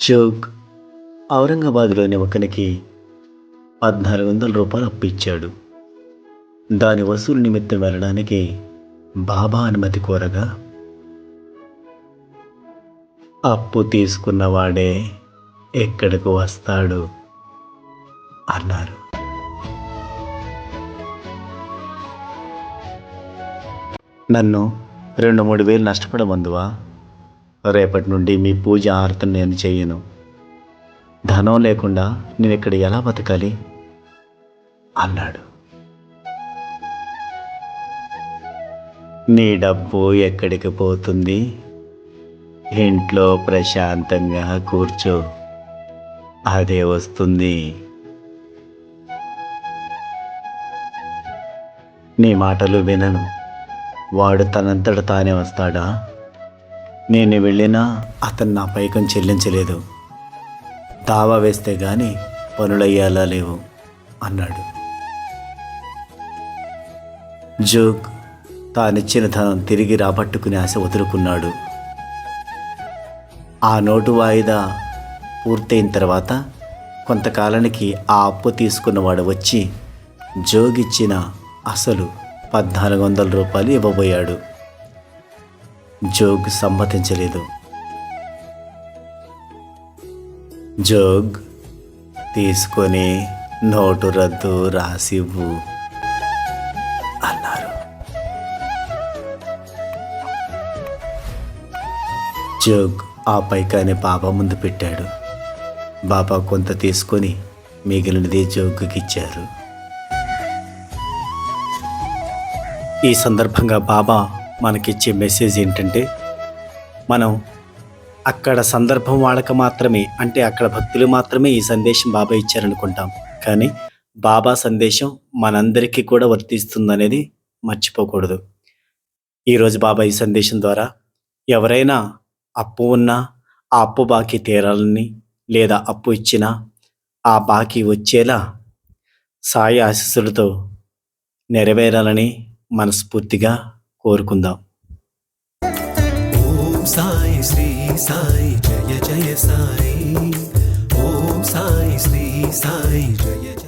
Choke ఔరంగాబాద్లోని ఒకనికి పద్నాలుగు వందల రూపాయలు అప్పిచ్చాడు దాని వసూలు నిమిత్తం వెళ్ళడానికి బాబా అనుమతి కోరగా అప్పు తీసుకున్నవాడే ఎక్కడికి వస్తాడు? అన్నారు. నన్ను రెండు మూడు వేలు నష్టపడమందువా? రేపటి నుండి మీ పూజ ఆరతను నేను చేయను. ధనం లేకుండా నేను ఇక్కడ ఎలా బతకాలి? అన్నాడు. నీ డబ్బు ఎక్కడికి పోతుంది? ఇంట్లో ప్రశాంతంగా కూర్చో. అదే వస్తుంది. నీ మాటలు వినను. వాడు తనంతట తానే వస్తాడా? నేను వెళ్ళినా అతను నా పైకం చెల్లించలేదు. దావా వేస్తే గాని పనులయ్యేలా లేవు అన్నాడు. జోక్ తానిచ్చిన ధనం తిరిగి రాబట్టుకునే ఆశ వదులుకున్నాడు. ఆ నోటు వాయిదా పూర్తయిన తర్వాత కొంతకాలానికి ఆ అప్పు తీసుకున్నవాడు వచ్చి జోగిచ్చిన అసలు పద్నాలుగు వందల రూపాయలు ఇవ్వబోయాడు. జోగ్ సమ్మతించలేదు. జోగ్ తీసుకొని నోటు రద్దు రాసివ్వు అన్నారు. జోగ్ ఆ పైకాని బాబా ముందు పెట్టాడు. బాబా కొంత తీసుకొని మిగిలినది జోగ్కి ఈ సందర్భంగా బాబా మనకిచ్చే మెసేజ్ ఏంటంటే మనం అక్కడ సందర్భం వాడక మాత్రమే అంటే అక్కడ భక్తులు మాత్రమే ఈ సందేశం బాబా ఇచ్చారనుకుంటాం. కానీ బాబా సందేశం మనందరికీ కూడా వర్తిస్తుందనేది మర్చిపోకూడదు. ఈరోజు బాబా ఈ సందేశం ద్వారా ఎవరైనా అప్పు ఉన్నా ఆ అప్పు బాకీ తీరాలని లేదా అప్పు ఇచ్చినా ఆ బాకీ వచ్చేలా సాయి ఆశీస్సులతో నెరవేరాలని మనస్ఫూర్తిగా కోరుకుందాం. ఓం సాయి శ్రీ సాయి జయ జయ సాయి. ఓం సాయి శ్రీ సాయి జయ జయ